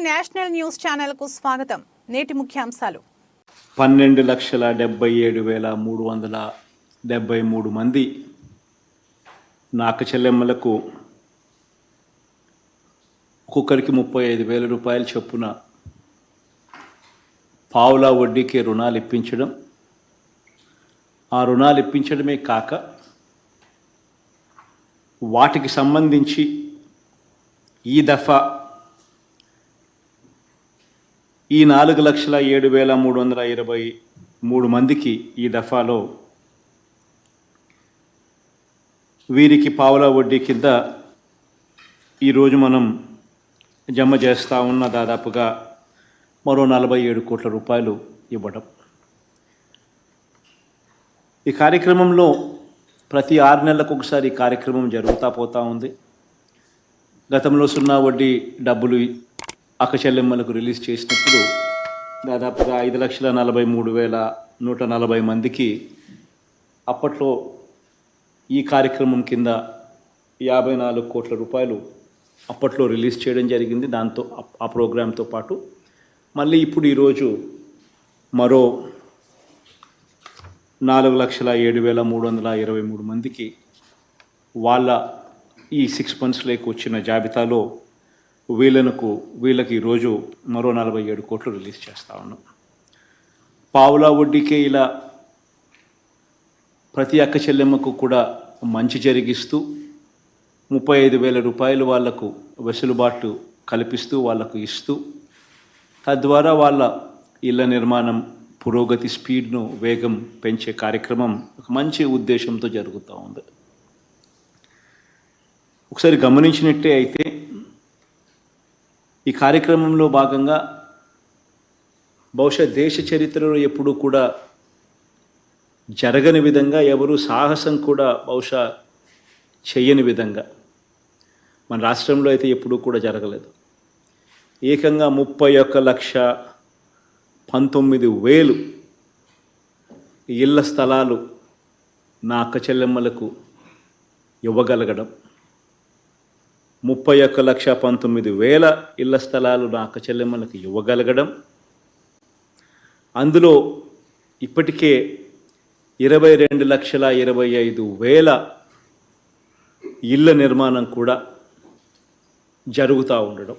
National news ఛానల్కు స్వాగతం. నేటి ముఖ్యాంశాలు. పన్నెండు లక్షల డెబ్బై ఏడు వేల మూడు వందల డెబ్బై మూడు మంది నాక చెల్లెమ్మలకు ఒక్కొక్కరికి ముప్పై ఐదు వేల రూపాయలు చొప్పున పావులా వడ్డీకి రుణాలు ఇప్పించడం. ఆ రుణాలు ఇప్పించడమే కాక వాటికి సంబంధించి ఈ దఫా ఈ నాలుగు లక్షల ఏడు వేల మూడు వందల ఇరవై మూడు మందికి ఈ దఫాలో వీరికి పావుల వడ్డీ కింద ఈరోజు మనం జమ చేస్తూ ఉన్న దాదాపుగా మరో నలభై ఏడు కోట్ల రూపాయలు ఇవ్వడం. ఈ కార్యక్రమంలో ప్రతి ఆరు నెలలకు ఒకసారి కార్యక్రమం జరుగుతూ పోతూ ఉంది. గతంలో సున్నా వడ్డీ డబ్బులు అక్కచెల్లెమ్మలకు రిలీజ్ చేసినప్పుడు దాదాపుగా ఐదు లక్షల నలభై మూడు వేల నూట నలభై మందికి అప్పట్లో ఈ కార్యక్రమం కింద యాభై నాలుగు కోట్ల రూపాయలు అప్పట్లో రిలీజ్ చేయడం జరిగింది. దాంతో ఆ- ఆ ప్రోగ్రాంతో పాటు మళ్ళీ ఇప్పుడు ఈరోజు మరో నాలుగు లక్షల ఏడు వేల మూడు వందల ఇరవై మూడు మందికి వాళ్ళ ఈ సిక్స్ మంత్స్లోకి వచ్చిన జాబితాలో వీళ్ళకు వీళ్ళకి ఈరోజు మరో నలభై ఏడు కోట్లు రిలీజ్ చేస్తా ఉన్నాం. పావులా వడ్డీకే ఇలా ప్రతి అక్క చెల్లెమ్మకు కూడా మంచి జరిగిస్తూ ముప్పై ఐదు వేల రూపాయలు వాళ్ళకు వెసులుబాటు కల్పిస్తూ వాళ్ళకు ఇస్తూ తద్వారా వాళ్ళ ఇళ్ళ నిర్మాణం పురోగతి స్పీడ్ను వేగం పెంచే కార్యక్రమం ఒక మంచి ఉద్దేశంతో జరుగుతూ ఉంది. ఒకసారి గమనించినట్టే అయితే ఈ కార్యక్రమంలో భాగంగా బహుశా దేశ చరిత్రలో ఎప్పుడూ కూడా జరగని విధంగా ఎవరు సాహసం కూడా బహుశా చెయ్యని విధంగా మన రాష్ట్రంలో అయితే ఎప్పుడూ కూడా జరగలేదు. ఏకంగా ముప్పై ఒక్క లక్ష పంతొమ్మిది వేలు ఇళ్ళ స్థలాలు నా అక్క చెల్లెమ్మలకు ఇవ్వగలగడం. ముప్పై ఒక్క లక్ష పంతొమ్మిది వేల ఇళ్ళ స్థలాలు నా అక్క చెల్లెమ్మలకు ఇవ్వగలగడం. అందులో ఇప్పటికే ఇరవై రెండు లక్షల ఇరవై ఐదు వేల ఇళ్ళ నిర్మాణం కూడా జరుగుతూ ఉండడం.